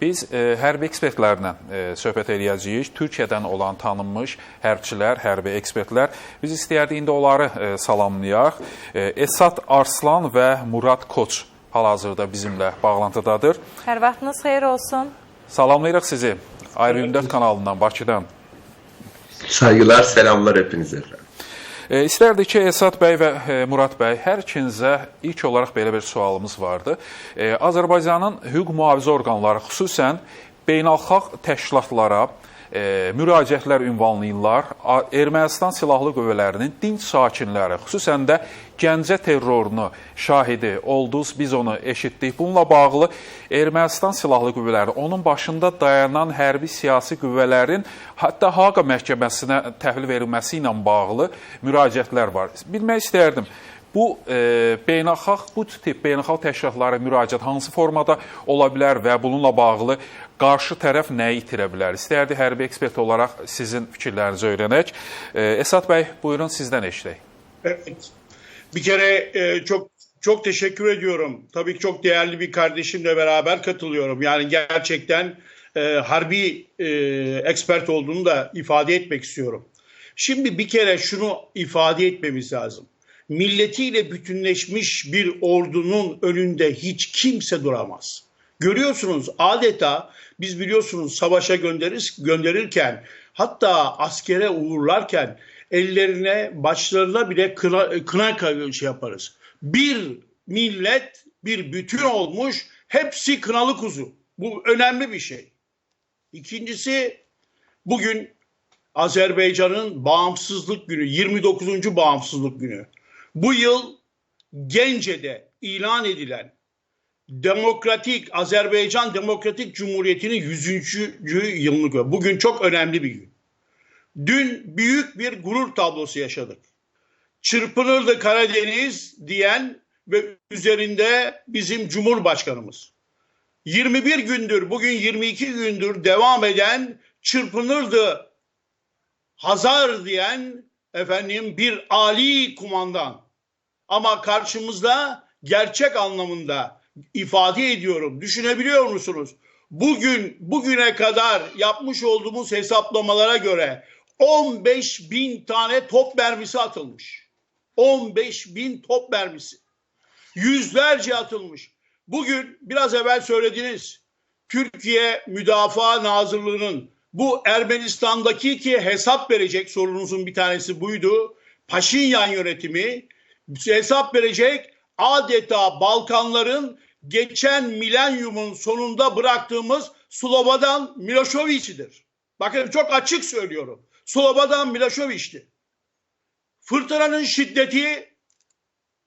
Biz e, hərbi ekspertlərlə e, söhbət eləyəcəyik. Türkiyədən olan tanınmış hərbçilər, hərbi ekspertlər. Biz istəyərdik indi onları e, salamlayaq. E, Esat Arslan və Murad Koç hal-hazırda bizimlə bağlantıdadır. Hər vaxtınız xeyir olsun. Salamlayırıq sizi. Ayrı 24 kanalından, Bakıdan. Saygılar, selamlar hepinize İstərdik ki, Esad bəy və e, Murad bəy, hər ikinizə ilk olaraq belə bir sualımız vardı. E, Azərbaycanın hüquq mühafizə orqanları xüsusən beynəlxalq təşkilatlara e, müraciətlər ünvanlayırlar. Ermənistan silahlı qüvvələrinin dinc sakinləri, xüsusən də Gəncə terrorunu şahidi oldunuz, biz onu eşitdik. Bununla bağlı Ermənistan silahlı qüvvələri, onun başında dayanan hərbi siyasi qüvvələrin hətta Haqa məhkəməsinə təhvil verilməsi ilə bağlı müraciətlər var. Bilmək istərdim. Bu e, beynəlxalq bu tip beynəlxalq təşkilatlara müraciət hansı formada ola bilər və bununla bağlı qarşı tərəf nəyi itirə bilər? İstərdi hərbi ekspert olaraq sizin fikirlərinizi öyrənək. E, Esat bəy, buyurun sizdən eşidək. Evet. Bir kere e, çok çok teşekkür ediyorum. Tabii ki çok değerli bir kardeşimle beraber katılıyorum. Yani gerçekten e, harbi e, expert olduğunu da ifade etmek istiyorum. Şimdi bir kere şunu ifade etmemiz lazım. Milletiyle bütünleşmiş bir ordunun önünde hiç kimse duramaz. Görüyorsunuz adeta biz biliyorsunuz savaşa gönderir, gönderirken hatta askere uğurlarken ellerine başlarına bile kına, kına şey yaparız. Bir millet bir bütün olmuş hepsi kınalı kuzu. Bu önemli bir şey. İkincisi bugün Azerbaycan'ın bağımsızlık günü 29. bağımsızlık günü. Bu yıl Gence'de ilan edilen Demokratik Azerbaycan Demokratik Cumhuriyeti'nin 100. yılını gör. Bugün çok önemli bir gün. Dün büyük bir gurur tablosu yaşadık. Çırpınırdı Karadeniz diyen ve üzerinde bizim Cumhurbaşkanımız. 21 gündür, bugün 22 gündür devam eden çırpınırdı Hazar diyen efendim bir ali kumandan. Ama karşımızda gerçek anlamında ifade ediyorum. Düşünebiliyor musunuz? Bugün bugüne kadar yapmış olduğumuz hesaplamalara göre 15 bin tane top mermisi atılmış. 15 bin top mermisi. Yüzlerce atılmış. Bugün biraz evvel söylediniz. Türkiye Müdafaa Nazırlığı'nın bu Ermenistan'daki ki hesap verecek sorunuzun bir tanesi buydu. Paşinyan yönetimi hesap verecek adeta Balkanların geçen milenyumun sonunda bıraktığımız Slobodan Milošević'idir. Bakın çok açık söylüyorum. Slobodan Milošević'ti. Fırtınanın şiddeti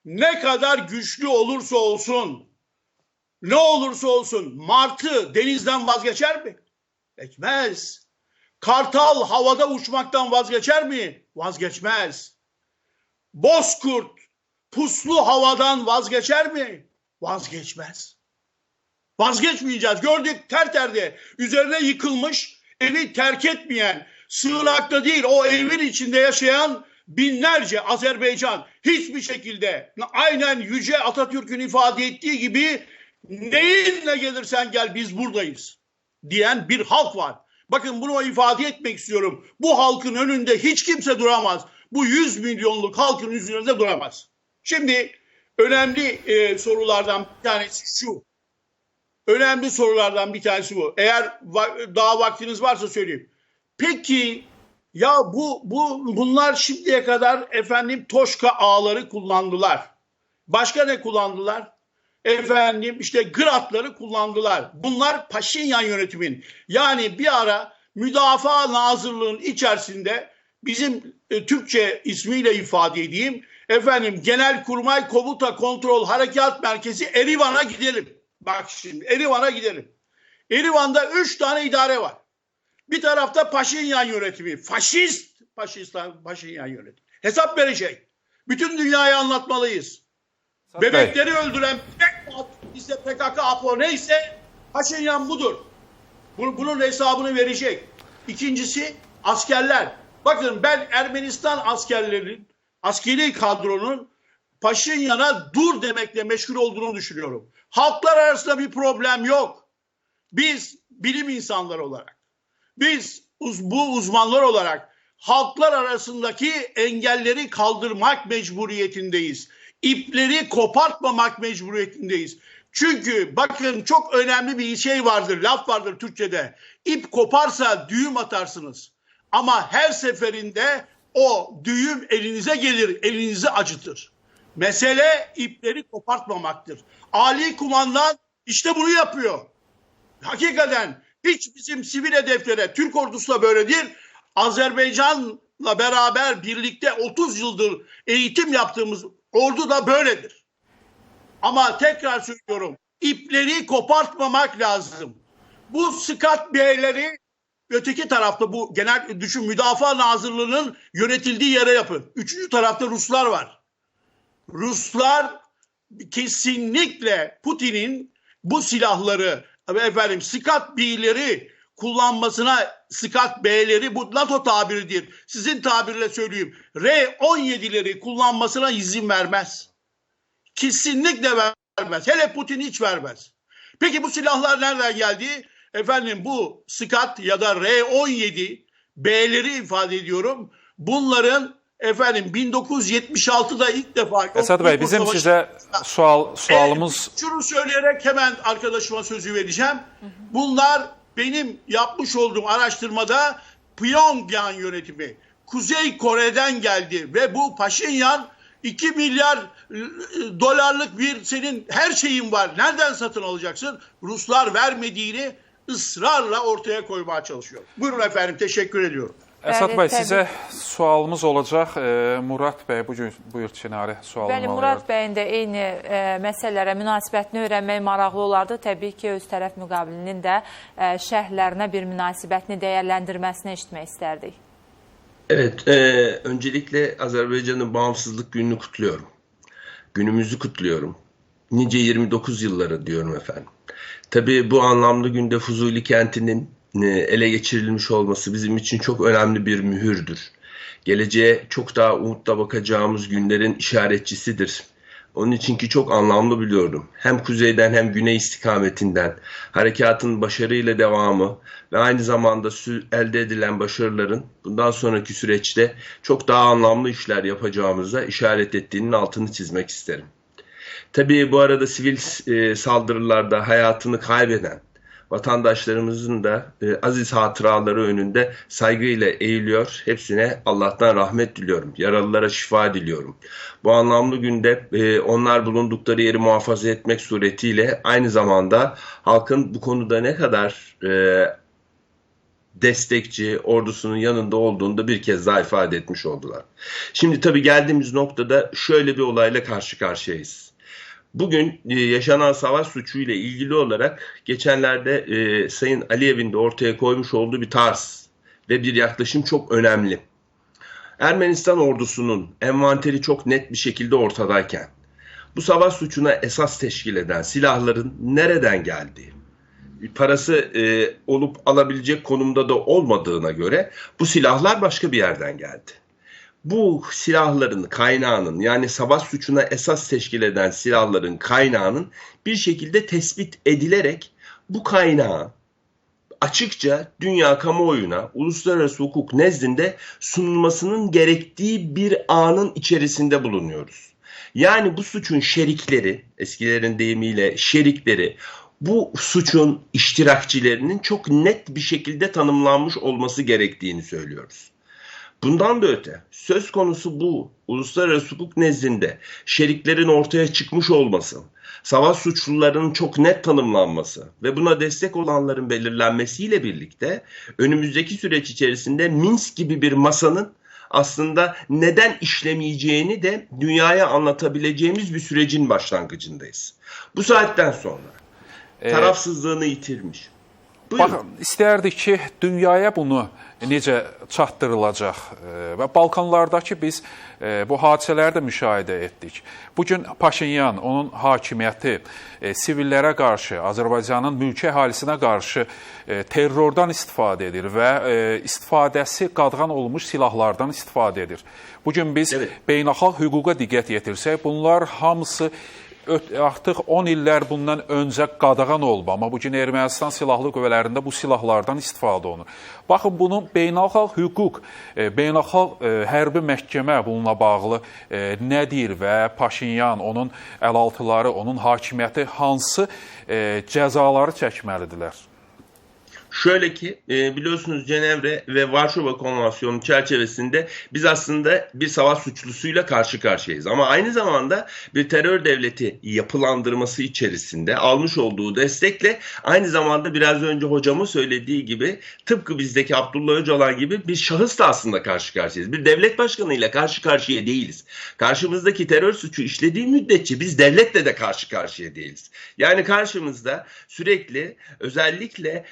ne kadar güçlü olursa olsun, ne olursa olsun martı denizden vazgeçer mi? Geçmez. Kartal havada uçmaktan vazgeçer mi? Vazgeçmez. Bozkurt puslu havadan vazgeçer mi? Vazgeçmez. Vazgeçmeyeceğiz. Gördük ter terde üzerine yıkılmış, evi terk etmeyen, sığınakta değil o evin içinde yaşayan binlerce Azerbaycan hiçbir şekilde aynen Yüce Atatürk'ün ifade ettiği gibi neyinle gelirsen gel biz buradayız diyen bir halk var. Bakın bunu ifade etmek istiyorum. Bu halkın önünde hiç kimse duramaz. Bu 100 milyonluk halkın üzerinde duramaz. Şimdi önemli e, sorulardan bir tanesi şu. Önemli sorulardan bir tanesi bu. Eğer va- daha vaktiniz varsa söyleyeyim. Peki ya bu bu bunlar şimdiye kadar efendim Toşka ağları kullandılar. Başka ne kullandılar? Efendim işte Gratları kullandılar. Bunlar Paşinyan yönetimin. Yani bir ara Müdafaa Nazırlığı'nın içerisinde bizim e, Türkçe ismiyle ifade edeyim. Efendim Genelkurmay Komuta Kontrol Harekat Merkezi Erivan'a gidelim. Bak şimdi Erivan'a gidelim. Erivan'da üç tane idare var. Bir tarafta Paşinyan yönetimi, faşist Paşistan Paşinyan yönetimi. Hesap verecek. Bütün dünyaya anlatmalıyız. Bey, Bebekleri öldüren ise PKK, APO neyse Paşinyan budur. Bu- Bunun hesabını verecek. İkincisi askerler. Bakın ben Ermenistan askerlerinin, askeri kadronun Paşinyan'a dur demekle meşgul olduğunu düşünüyorum. Halklar arasında bir problem yok. biz bilim insanları olarak, biz uz- bu uzmanlar olarak halklar arasındaki engelleri kaldırmak mecburiyetindeyiz. İpleri kopartmamak mecburiyetindeyiz. Çünkü bakın çok önemli bir şey vardır, laf vardır Türkçe'de. İp koparsa düğüm atarsınız. Ama her seferinde o düğüm elinize gelir, elinizi acıtır. Mesele ipleri kopartmamaktır. Ali kumandan işte bunu yapıyor. Hakikaten hiç bizim sivil hedeflere, Türk ordusu da böyle değil. Azerbaycan'la beraber birlikte 30 yıldır eğitim yaptığımız ordu da böyledir. Ama tekrar söylüyorum, ipleri kopartmamak lazım. Bu Scott Beyleri öteki tarafta bu genel düşün müdafaa nazırlığının yönetildiği yere yapın. Üçüncü tarafta Ruslar var. Ruslar kesinlikle Putin'in bu silahları efendim Scott B'leri kullanmasına Scott B'leri bu NATO tabiridir. Sizin tabirle söyleyeyim. R-17'leri kullanmasına izin vermez. Kesinlikle vermez. Hele Putin hiç vermez. Peki bu silahlar nereden geldi? Efendim bu Scott ya da R-17 B'leri ifade ediyorum. Bunların efendim 1976'da ilk defa Esad Bey bizim Savaşı- sizə sual sualımız Evet, şunu söyleyerek hemen arkadaşıma sözü vereceğim. Bunlar benim yapmış olduğum araştırmada Pyongyang yönetimi Kuzey Kore'den geldi ve bu Paşinyan 2 milyar e, dolarlık bir senin her şeyin var. Nereden satın alacaksın? Ruslar vermediğini ısrarla ortaya koymaya çalışıyor. Buyurun efendim teşekkür ediyorum. Əsad Bəli, bəy təbii. sizə sualımız olacaq. E, Murad bəy bu gün buyur Çinari sualını Bəli, Murad bəyin də eyni e, məsələlərə münasibətini öyrənmək maraqlı olardı. Təbii ki, öz tərəf müqabilinin də e, şərhlərinə bir münasibətini dəyərləndirməsini eşitmək istərdik. Evet, e, öncelikle Azerbaycan'ın bağımsızlık gününü kutluyorum. Günümüzü kutluyorum. Nice 29 yılları diyorum efendim. Tabii bu anlamda günde Fuzuli kentinin ele geçirilmiş olması bizim için çok önemli bir mühürdür. Geleceğe çok daha umutla bakacağımız günlerin işaretçisidir. Onun için ki çok anlamlı biliyorum. Hem kuzeyden hem güney istikametinden harekatın başarıyla devamı ve aynı zamanda elde edilen başarıların bundan sonraki süreçte çok daha anlamlı işler yapacağımıza işaret ettiğinin altını çizmek isterim. Tabii bu arada sivil e, saldırılarda hayatını kaybeden vatandaşlarımızın da e, aziz hatıraları önünde saygıyla eğiliyor. Hepsine Allah'tan rahmet diliyorum. Yaralılara şifa diliyorum. Bu anlamlı günde e, onlar bulundukları yeri muhafaza etmek suretiyle aynı zamanda halkın bu konuda ne kadar e, destekçi, ordusunun yanında olduğunu da bir kez daha ifade etmiş oldular. Şimdi tabii geldiğimiz noktada şöyle bir olayla karşı karşıyayız. Bugün e, yaşanan savaş suçu ile ilgili olarak geçenlerde e, Sayın Aliyev'in de ortaya koymuş olduğu bir tarz ve bir yaklaşım çok önemli. Ermenistan ordusunun envanteri çok net bir şekilde ortadayken bu savaş suçuna esas teşkil eden silahların nereden geldiği, parası e, olup alabilecek konumda da olmadığına göre bu silahlar başka bir yerden geldi. Bu silahların kaynağının yani savaş suçuna esas teşkil eden silahların kaynağının bir şekilde tespit edilerek bu kaynağı açıkça dünya kamuoyuna uluslararası hukuk nezdinde sunulmasının gerektiği bir anın içerisinde bulunuyoruz. Yani bu suçun şerikleri, eskilerin deyimiyle şerikleri, bu suçun iştirakçilerinin çok net bir şekilde tanımlanmış olması gerektiğini söylüyoruz. Bundan da öte söz konusu bu uluslararası hukuk nezdinde şeriklerin ortaya çıkmış olması, savaş suçlularının çok net tanımlanması ve buna destek olanların belirlenmesiyle birlikte önümüzdeki süreç içerisinde Minsk gibi bir masanın aslında neden işlemeyeceğini de dünyaya anlatabileceğimiz bir sürecin başlangıcındayız. Bu saatten sonra tarafsızlığını yitirmiş. Bax, istərdik ki, dünyaya bunu necə çatdırılacaq e, və Balkanlardakı biz e, bu hadisələri də müşahidə etdik. Bu gün Paşinyan, onun hakimiyyəti e, sivillərə qarşı, Azərbaycanın mülki əhalisinə qarşı terrordan istifadə edir və istifadəsi qadğan olmuş silahlardan istifadə edir. Bu gün biz Evet. beynəlxalq hüquqa diqqət yetirsək, bunlar hamısı artıq 10 illər bundan öncə qadağan olub, amma bu gün Ermənistan silahlı qüvvələrində bu silahlardan istifadə olunur. Baxın, bunun beynəlxalq hüquq, e, beynəlxalq e, hərbi məhkəmə bununla bağlı e, nə deyir və Paşinyan, onun əlaltıları, onun hakimiyyəti hansı cəzaları çəkməlidirlər? Şöyle ki e, biliyorsunuz Cenevre ve Varşova Konvansiyonu çerçevesinde biz aslında bir savaş suçlusuyla karşı karşıyayız. Ama aynı zamanda bir terör devleti yapılandırması içerisinde almış olduğu destekle aynı zamanda biraz önce hocamın söylediği gibi tıpkı bizdeki Abdullah Öcalan gibi bir şahıs da aslında karşı karşıyayız. Bir devlet başkanıyla karşı karşıya değiliz. Karşımızdaki terör suçu işlediği müddetçe biz devletle de karşı karşıya değiliz. Yani karşımızda sürekli özellikle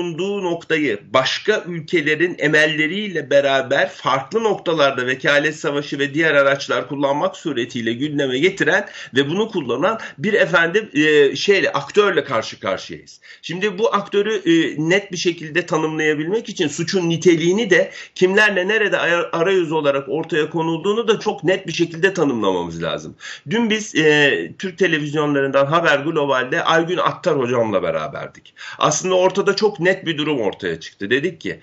bulunduğu noktayı başka ülkelerin emelleriyle beraber farklı noktalarda vekalet savaşı ve diğer araçlar kullanmak suretiyle gündeme getiren ve bunu kullanan bir efendim e, şeyle aktörle karşı karşıyayız. Şimdi bu aktörü e, net bir şekilde tanımlayabilmek için suçun niteliğini de kimlerle nerede ara- arayüz olarak ortaya konulduğunu da çok net bir şekilde tanımlamamız lazım. Dün biz e, Türk televizyonlarından Haber Global'de Aygün Attar hocamla beraberdik. Aslında ortada çok net bir durum ortaya çıktı. Dedik ki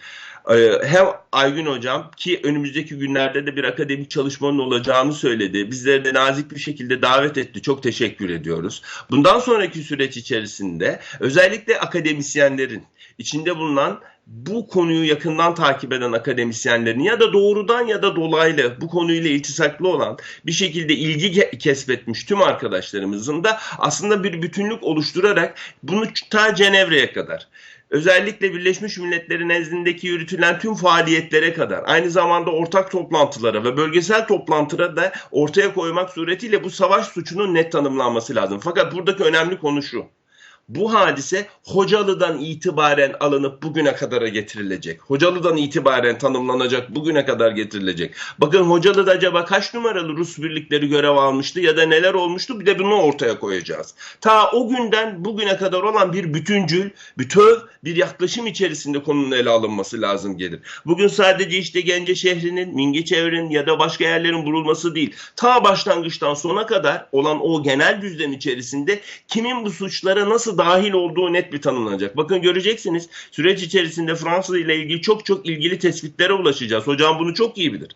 e, hem Aygün hocam ki önümüzdeki günlerde de bir akademik çalışmanın olacağını söyledi. Bizleri de nazik bir şekilde davet etti. Çok teşekkür ediyoruz. Bundan sonraki süreç içerisinde özellikle akademisyenlerin içinde bulunan bu konuyu yakından takip eden akademisyenlerin ya da doğrudan ya da dolaylı bu konuyla iltisaklı olan bir şekilde ilgi ke- kesbetmiş tüm arkadaşlarımızın da aslında bir bütünlük oluşturarak bunu ta Cenevre'ye kadar özellikle Birleşmiş Milletler'in nezdindeki yürütülen tüm faaliyetlere kadar aynı zamanda ortak toplantılara ve bölgesel toplantılara da ortaya koymak suretiyle bu savaş suçunun net tanımlanması lazım. Fakat buradaki önemli konu şu. Bu hadise Hocalı'dan itibaren alınıp bugüne kadara getirilecek. Hocalı'dan itibaren tanımlanacak, bugüne kadar getirilecek. Bakın Hocalı'da acaba kaç numaralı Rus birlikleri görev almıştı ya da neler olmuştu bir de bunu ortaya koyacağız. Ta o günden bugüne kadar olan bir bütüncül, bütöv bir yaklaşım içerisinde konunun ele alınması lazım gelir. Bugün sadece işte Gence şehrinin, Mingeçevr'in ya da başka yerlerin vurulması değil. Ta başlangıçtan sona kadar olan o genel düzlem içerisinde kimin bu suçlara nasıl dahil olduğu net bir tanımlanacak. Bakın göreceksiniz süreç içerisinde Fransa ile ilgili çok çok ilgili tespitlere ulaşacağız. Hocam bunu çok iyi bilir.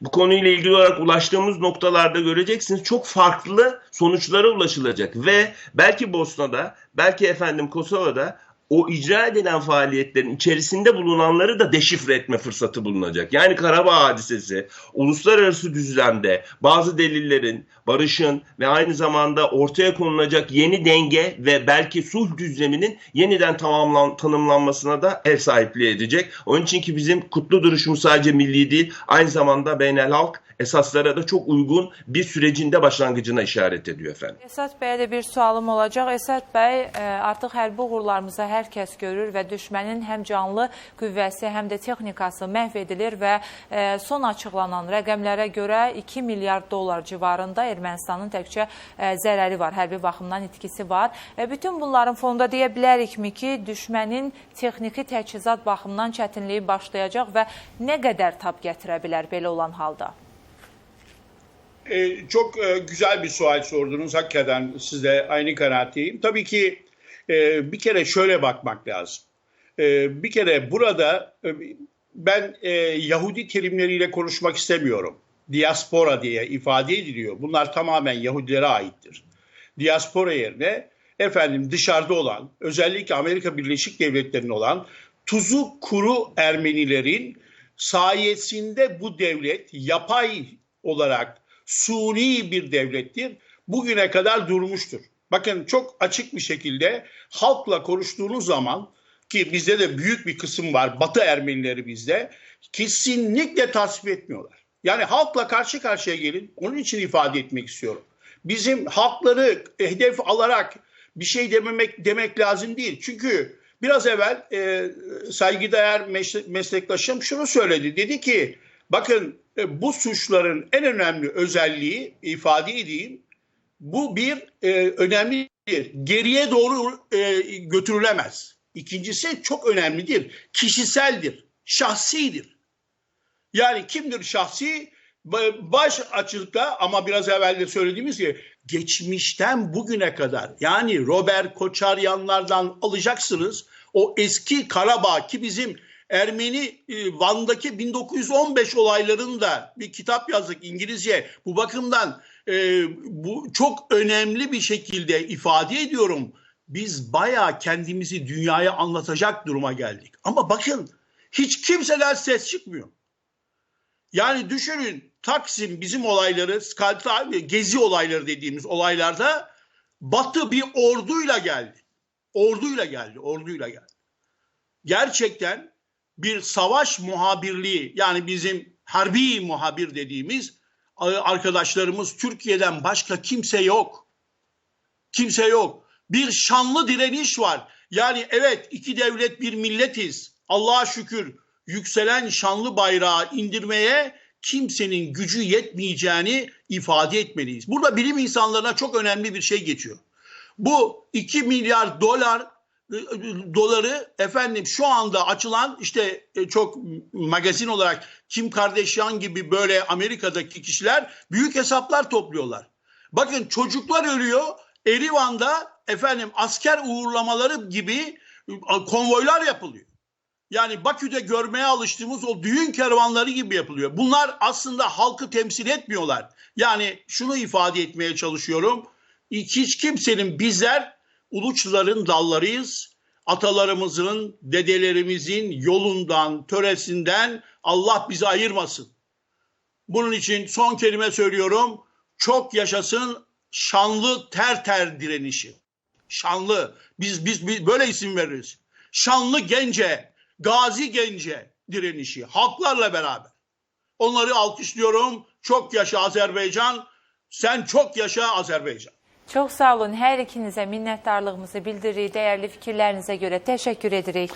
Bu konuyla ilgili olarak ulaştığımız noktalarda göreceksiniz çok farklı sonuçlara ulaşılacak ve belki Bosna'da, belki efendim Kosova'da o icra edilen faaliyetlerin içerisinde bulunanları da deşifre etme fırsatı bulunacak. Yani Karabağ hadisesi, uluslararası düzlemde bazı delillerin, barışın ve aynı zamanda ortaya konulacak yeni denge ve belki sulh düzleminin yeniden tamamlan, tanımlanmasına da ev sahipliği edecek. Onun için ki bizim kutlu duruşumuz sadece milli değil, aynı zamanda beynel halk esaslara da çok uygun bir sürecin de başlangıcına işaret ediyor efendim. Esat bəyə də bir sualım olacaq. Esat bəy, e, artıq hərbi uğurlarımızı hər kəs görür və düşmənin həm canlı qüvvəsi, həm də texnikası məhv edilir və e, son açıqlanan rəqəmlərə görə 2 milyard dollar civarında Ermənistanın təkcə e, zərəri var, hərbi baxımdan itkisi var. E, bütün bunların fonunda deyə bilərikmi ki, düşmənin texniki təchizat baxımından çətinliyi başlayacaq və nə qədər tab gətirə bilər belə olan halda? Ee, çok e, güzel bir sual sordunuz. Hakikaten siz de aynı kanaatteyim. Tabii ki e, bir kere şöyle bakmak lazım. E, bir kere burada e, ben e, Yahudi terimleriyle konuşmak istemiyorum. Diaspora diye ifade ediliyor. Bunlar tamamen Yahudilere aittir. Diaspora yerine efendim dışarıda olan özellikle Amerika Birleşik Devletleri'nin olan tuzu kuru Ermenilerin sayesinde bu devlet yapay olarak suni bir devlettir. Bugüne kadar durmuştur. Bakın çok açık bir şekilde halkla konuştuğunuz zaman ki bizde de büyük bir kısım var Batı Ermenileri bizde kesinlikle tasvip etmiyorlar. Yani halkla karşı karşıya gelin onun için ifade etmek istiyorum. Bizim halkları hedef alarak bir şey dememek demek lazım değil. Çünkü biraz evvel e, saygıdeğer meslek, meslektaşım şunu söyledi. Dedi ki bakın e, bu suçların en önemli özelliği ifade edeyim. Bu bir e, önemlidir. Geriye doğru e, götürülemez. İkincisi çok önemlidir. Kişiseldir. Şahsidir. Yani kimdir şahsi? Ba- Baş açıkta ama biraz evvel de söylediğimiz gibi geçmişten bugüne kadar yani Robert Koçaryanlardan alacaksınız o eski Karabağ ki bizim Ermeni e, Van'daki 1915 olaylarında bir kitap yazdık İngilizce. Bu bakımdan e, bu çok önemli bir şekilde ifade ediyorum. Biz bayağı kendimizi dünyaya anlatacak duruma geldik. Ama bakın hiç kimseden ses çıkmıyor. Yani düşünün Taksim bizim olayları, Skalta, Gezi olayları dediğimiz olaylarda Batı bir orduyla geldi. Orduyla geldi, orduyla geldi. Gerçekten bir savaş muhabirliği yani bizim harbi muhabir dediğimiz arkadaşlarımız Türkiye'den başka kimse yok. Kimse yok. Bir şanlı direniş var. Yani evet iki devlet bir milletiz. Allah'a şükür yükselen şanlı bayrağı indirmeye kimsenin gücü yetmeyeceğini ifade etmeliyiz. Burada bilim insanlarına çok önemli bir şey geçiyor. Bu 2 milyar dolar doları efendim şu anda açılan işte e, çok magazin olarak Kim Kardashian gibi böyle Amerika'daki kişiler büyük hesaplar topluyorlar. Bakın çocuklar ölüyor. Erivan'da efendim asker uğurlamaları gibi e, konvoylar yapılıyor. Yani Bakü'de görmeye alıştığımız o düğün kervanları gibi yapılıyor. Bunlar aslında halkı temsil etmiyorlar. Yani şunu ifade etmeye çalışıyorum. Hiç kimsenin bizler uluçların dallarıyız. Atalarımızın, dedelerimizin yolundan, töresinden Allah bizi ayırmasın. Bunun için son kelime söylüyorum. Çok yaşasın şanlı ter ter direnişi. Şanlı. Biz, biz, biz böyle isim veririz. Şanlı gence, gazi gence direnişi. Halklarla beraber. Onları alkışlıyorum. Çok yaşa Azerbaycan. Sen çok yaşa Azerbaycan. Çox sağ olun. Hər ikinizə minnətdarlığımızı bildiririk. Dəyərli fikirlərinizə görə təşəkkür edirik.